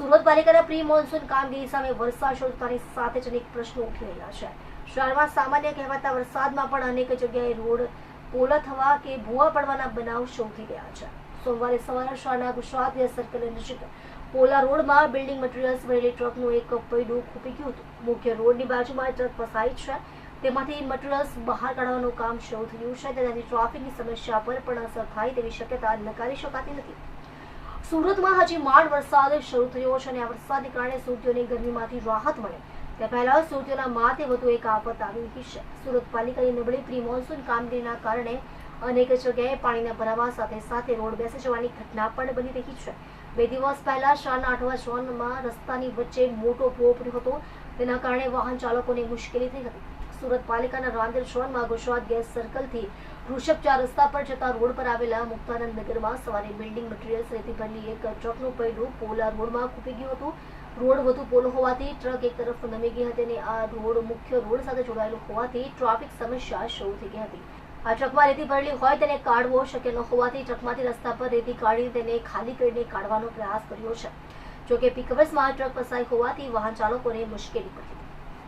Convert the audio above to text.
સુરત પાલિકાના pre monsoon કામગીરી સામે વરસાદ શોધતાની સાથે જ અનેક પ્રશ્નો ઉઠી રહ્યા છે. શહેરમાં સામાન્ય કહેવાતા વરસાદમાં પણ અનેક જગ્યાએ રોડ પોલા થવા કે ભૂવા પડવાના બનાવ શોધી રહ્યા છે. સોમવારે સવારે શહેરના ગુજરાત સર્કલ નજીક પોલા રોડમાં બિલ્ડિંગ મટીરિયલ્સ ભરેલી ટ્રકનું એક પૈડું ખૂપી ગયું હતું. મુખ્ય રોડની બાજુમાં ટ્રક ફસાઈ છે. તેમાંથી મટીરિયલ્સ બહાર કાઢવાનું કામ શરૂ થયું છે. તેનાથી ટ્રાફિકની સમસ્યા પર પણ અસર થાય તેવી શક્યતા નકારી શકાતી નથી. સુરતમાં હજી માંડ વરસાદ શરૂ થયો છે અને આ વરસાદને કારણે સુરતીઓને ગરમીમાંથી રાહત મળે. તે પહેલા સુરતીઓના માથે વધુ એક આફત આવી રહી છે. સુરત પાલિકાની નબળી પ્રી મોન્સૂન કામગીરીના કારણે અનેક જગ્યાએ પાણીના ભરાવા સાથે સાથે રોડ બેસી જવાની ઘટના પણ બની રહી છે. બે દિવસ પહેલા શાળાના આઠવા ઝોનમાં રસ્તાની વચ્ચે મોટો ભો પડ્યો હતો. તેના કારણે વાહન ચાલકોને મુશ્કેલી થઈ હતી. સુરત પાલિકાના રાંદેર ઝોનમાં ગુજરાત ગેસ સર્કલથી ઋષભ ચાર રસ્તા પર જતા રોડ પર આવેલા મુક્તાનંદ નગરમાં સવારે બિલ્ડિંગ મટીરિયલ્સ રેતી ભરેલી એક ટ્રકનું પૈડું પોલા રોડમાં ખૂપી ગયું હતું. રોડ વધુ પોલો હોવાથી ટ્રક એક તરફ નમી ગઈ હતી અને આ રોડ મુખ્ય રોડ સાથે જોડાયેલો હોવાથી ટ્રાફિક સમસ્યા શરૂ થઈ ગઈ હતી. આ ટ્રકમાં રેતી ભરેલી હોય તેને કાઢવો શક્ય ન હોવાથી ટ્રકમાંથી રસ્તા પર રેતી કાઢી તેને ખાલી કરીને કાઢવાનો પ્રયાસ કર્યો છે. જોકે પીકઅવર્સમાં ટ્રક ફસાઈ હોવાથી વાહન ચાલકોને મુશ્કેલી પડી.